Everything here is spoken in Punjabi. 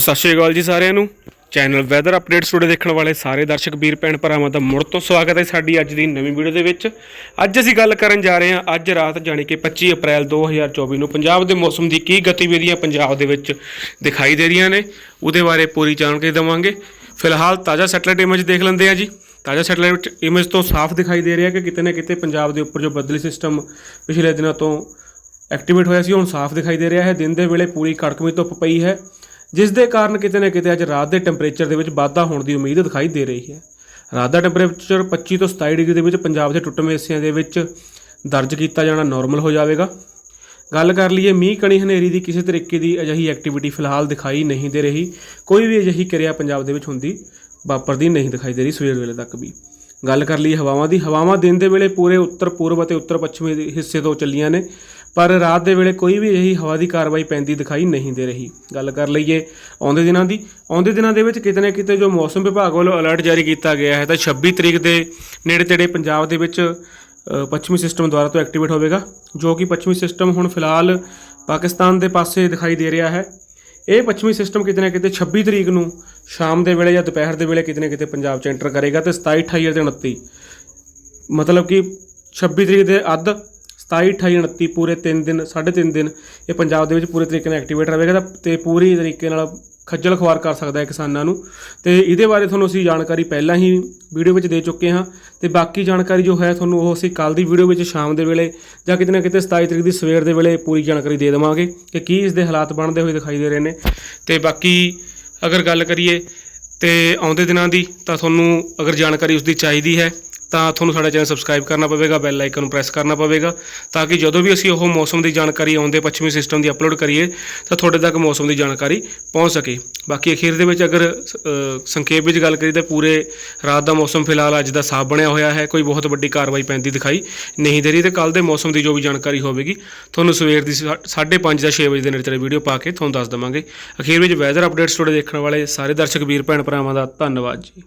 ਸਤਿ ਸ਼੍ਰੀ ਅਕਾਲ ਜੀ ਸਾਰਿਆਂ ਨੂੰ। ਚੈਨਲ ਵੈਦਰ ਅਪਡੇਟ ਸਟੂਡੀਓ ਦੇਖਣ ਵਾਲੇ ਸਾਰੇ ਦਰਸ਼ਕ, ਵੀਰ ਭੈਣ ਭਰਾਵਾਂ ਦਾ ਮੁੜ ਤੋਂ ਸਵਾਗਤ ਹੈ ਸਾਡੀ ਅੱਜ ਦੀ ਨਵੀਂ ਵੀਡੀਓ ਦੇ ਵਿੱਚ। ਅੱਜ ਅਸੀਂ ਗੱਲ ਕਰਨ ਜਾ ਰਹੇ ਹਾਂ, ਅੱਜ ਰਾਤ ਜਾਣੀ ਕਿ 25 ਅਪ੍ਰੈਲ 2024 ਨੂੰ ਪੰਜਾਬ ਦੇ ਮੌਸਮ ਦੀ ਕੀ ਗਤੀਵਿਧੀਆਂ ਪੰਜਾਬ ਦੇ ਵਿੱਚ ਦਿਖਾਈ ਦੇ ਰਹੀਆਂ ਨੇ, ਉਹਦੇ ਬਾਰੇ ਪੂਰੀ ਜਾਣਕਾਰੀ ਦੇਵਾਂਗੇ। ਫਿਲਹਾਲ ਤਾਜ਼ਾ ਸੈਟਲਾਈਟ ਇਮੇਜ ਦੇਖ ਲੈਂਦੇ ਹਾਂ ਜੀ। ਤਾਜ਼ਾ ਸੈਟੇਲਾਈਟ ਇਮੇਜ ਤੋਂ ਸਾਫ਼ ਦਿਖਾਈ ਦੇ ਰਿਹਾ ਕਿ ਕਿਤੇ ਨਾ ਕਿਤੇ ਪੰਜਾਬ ਦੇ ਉੱਪਰ ਜੋ ਬੱਦਲੀ ਸਿਸਟਮ ਪਿਛਲੇ ਦਿਨਾਂ ਤੋਂ ਐਕਟੀਵੇਟ ਹੋਇਆ ਸੀ ਹੁਣ ਸਾਫ਼ ਦਿਖਾਈ ਦੇ ਰਿਹਾ ਹੈ। ਦਿਨ ਦੇ ਵੇਲੇ ਪੂਰੀ ਕੜਕਵੀਂ ਧੁੱਪ ਪਈ ਹੈ। ਜਿਸ ਦੇ ਕਾਰਨ ਕਿਤੇ ਨਾ ਕਿਤੇ ਅੱਜ ਰਾਤ ਦੇ ਟੈਂਪਰੇਚਰ ਦੇ ਵਿੱਚ ਵਾਧਾ ਹੋਣ ਦੀ ਉਮੀਦ ਦਿਖਾਈ ਦੇ ਰਹੀ ਹੈ। ਰਾਤ ਦਾ ਟੈਂਪਰੇਚਰ 25 ਤੋਂ 27 ਡਿਗਰੀ ਦੇ ਵਿੱਚ ਪੰਜਾਬ ਦੇ ਟੁੱਟਵੇਂ ਹਿੱਸਿਆਂ ਦੇ ਵਿੱਚ ਦਰਜ ਕੀਤਾ ਜਾਣਾ ਨਾਰਮਲ ਹੋ ਜਾਵੇਗਾ। ਗੱਲ ਕਰ ਲਈਏ ਮੀਂਹ ਕਣੀ ਹਨੇਰੀ ਦੀ ਕਿਸੇ ਤਰੀਕੇ ਦੀ ਅਜਿਹੀ ਐਕਟੀਵਿਟੀ ਫਿਲਹਾਲ ਦਿਖਾਈ ਨਹੀਂ ਦੇ ਰਹੀ। ਕੋਈ ਵੀ ਅਜਿਹੀ ਕਿਰਿਆ ਪੰਜਾਬ ਦੇ ਵਿੱਚ ਹੁੰਦੀ, ਵਾਪਰਦੀ ਨਹੀਂ ਦਿਖਾਈ ਦੇ ਰਹੀ ਸਵੇਰ ਵੇਲੇ ਤੱਕ ਵੀ। ਗੱਲ ਕਰ ਲਈਏ ਹਵਾਵਾਂ ਦੀ, ਹਵਾਵਾਂ ਦਿਨ ਦੇ ਵੇਲੇ ਪੂਰੇ ਉੱਤਰ ਪੂਰਬ ਅਤੇ ਉੱਤਰ ਪੱਛਮੀ ਹਿੱਸੇ ਤੋਂ ਚੱਲੀਆਂ ਨੇ। ਪਰ ਰਾਤ ਦੇ ਵੇਲੇ ਕੋਈ ਵੀ ਅਜਿਹੀ ਹਵਾ ਦੀ ਕਾਰਵਾਈ ਪੈਂਦੀ ਦਿਖਾਈ ਨਹੀਂ ਦੇ ਰਹੀ। ਗੱਲ ਕਰ ਲਈਏ, ਆਉਂਦੇ ਦਿਨਾਂ ਦੀ, ਆਉਂਦੇ ਦਿਨਾਂ ਦੇ ਵਿੱਚ ਕਿਤੇ ਨਾ ਕਿਤੇ ਜੋ ਮੌਸਮ ਵਿਭਾਗ ਵੱਲੋਂ ਅਲਰਟ ਜਾਰੀ ਕੀਤਾ ਗਿਆ ਹੈ, ਤਾਂ 26 ਤਰੀਕ ਦੇ ਨੇੜੇ ਤੇੜੇ ਪੰਜਾਬ ਦੇ ਵਿੱਚ ਪੱਛਮੀ ਸਿਸਟਮ ਦੁਆਰਾ ਤੋਂ ਐਕਟੀਵੇਟ ਹੋਵੇਗਾ, ਜੋ ਕਿ ਪੱਛਮੀ ਸਿਸਟਮ ਹੁਣ ਫਿਲਹਾਲ ਪਾਕਿਸਤਾਨ ਦੇ ਪਾਸੇ ਦਿਖਾਈ ਦੇ ਰਿਹਾ ਹੈ। ਇਹ ਪੱਛਮੀ ਸਿਸਟਮ ਕਿਤੇ ਨਾ ਕਿਤੇ 26 ਤਰੀਕ ਨੂੰ ਸ਼ਾਮ ਦੇ ਵੇਲੇ ਜਾਂ ਦੁਪਹਿਰ ਦੇ ਵੇਲੇ ਕਿਤੇ ਨਾ ਕਿਤੇ ਪੰਜਾਬ 'ਚ ਐਂਟਰ ਕਰੇਗਾ ਤੇ 27 28 ਅਤੇ 29 ਮਤਲਬ ਕਿ 26 ਤਰੀਕ ਦੇ ਅੱਧ 27 28 29 ਪੂਰੇ 3 ਦਿਨ 3.5 ਦਿਨ ਇਹ ਪੰਜਾਬ ਦੇ ਵਿੱਚ ਪੂਰੇ ਤਰੀਕੇ ਨਾਲ ਐਕਟੀਵੇਟ ਰਹੇਗਾ ਤਾਂ ਤੇ ਪੂਰੀ ਤਰੀਕੇ ਨਾਲ ਖੱਜਲ ਖੁਆਰ ਕਰ ਸਕਦਾ ਹੈ ਕਿਸਾਨਾਂ ਨੂੰ। ਤੇ ਇਹਦੇ ਬਾਰੇ ਤੁਹਾਨੂੰ ਅਸੀਂ ਜਾਣਕਾਰੀ ਪਹਿਲਾਂ ਹੀ ਵੀਡੀਓ ਵਿੱਚ ਦੇ ਚੁੱਕੇ ਹਾਂ। ਤੇ ਬਾਕੀ ਜਾਣਕਾਰੀ ਜੋ ਹੈ ਤੁਹਾਨੂੰ ਉਹ ਅਸੀਂ ਕੱਲ ਦੀ ਵੀਡੀਓ ਵਿੱਚ ਸ਼ਾਮ ਦੇ ਵੇਲੇ ਜਾਂ ਕਿਤੇ ਨਾ ਕਿਤੇ 27 ਤਰੀਕ ਦੀ ਸਵੇਰ ਦੇ ਵੇਲੇ ਪੂਰੀ ਜਾਣਕਾਰੀ ਦੇ ਦੇਵਾਂਗੇ ਕਿ ਕੀ ਇਸ ਦੇ ਹਾਲਾਤ ਬਣਦੇ ਹੋਏ ਦਿਖਾਈ ਦੇ ਰਹੇ ਨੇ। ਤੇ ਬਾਕੀ ਅਗਰ ਗੱਲ ਕਰੀਏ ਤੇ ਆਉਂਦੇ ਦਿਨਾਂ ਦੀ ਤਾਂ ਤੁਹਾਨੂੰ ਅਗਰ ਜਾਣਕਾਰੀ ਉਸ ਦੀ ਚਾਹੀਦੀ ਹੈ ਤਾਂ ਤੁਹਾਨੂੰ ਸਾਡਾ ਚੈਨਲ ਸਬਸਕ੍ਰਾਈਬ ਕਰਨਾ ਪਵੇਗਾ ਬੈਲ ਆਈਕਨ ਨੂੰ ਪ੍ਰੈਸ ਕਰਨਾ ਪਵੇਗਾ, ਤਾਂ ਕਿ ਜਦੋਂ ਵੀ ਅਸੀਂ ਉਹ ਮੌਸਮ ਦੀ ਜਾਣਕਾਰੀ ਆਉਂਦੇ ਪੱਛਮੀ ਸਿਸਟਮ ਦੀ ਅਪਲੋਡ ਕਰੀਏ, ਤਾਂ ਤੁਹਾਡੇ ਤੱਕ ਮੌਸਮ ਦੀ ਜਾਣਕਾਰੀ ਪਹੁੰਚ ਸਕੇ। ਬਾਕੀ ਅਖੀਰ ਦੇ ਵਿੱਚ ਅਗਰ ਸੰਖੇਪ ਵਿੱਚ ਗੱਲ ਕਰੀਏ ਤਾਂ ਪੂਰੇ ਰਾਤ ਦਾ ਮੌਸਮ ਫਿਲਹਾਲ ਅੱਜ ਦਾ ਸਾਫ਼ ਬਣਿਆ ਹੋਇਆ ਹੈ, ਕੋਈ ਬਹੁਤ ਵੱਡੀ ਕਾਰਵਾਈ ਪੈਂਦੀ ਦਿਖਾਈ ਨਹੀਂ ਦੇ ਰਹੀ ਤੇ ਕੱਲ ਦੇ ਮੌਸਮ ਦੀ ਜੋ ਵੀ ਜਾਣਕਾਰੀ ਹੋਵੇਗੀ, ਤੁਹਾਨੂੰ ਸਵੇਰ ਦੀ 5:30 ਜਾਂ 6 ਵਜੇ ਦੇ ਨੇੜੇ ਵੀਡੀਓ ਪਾ ਕੇ ਤੁਹਾਨੂੰ ਦੱਸ ਦਵਾਂਗੇ। ਅਖੀਰ ਵਿੱਚ ਵੈਦਰ ਅਪਡੇਟਸ ਤੁਹਾਡੇ ਦੇਖਣ ਵਾਲੇ ਸਾਰੇ ਦਰਸ਼ਕ, ਵੀਰ, ਭੈਣ, ਭਰਾਵਾਂ ਦਾ ਧੰਨਵਾਦ ਜੀ।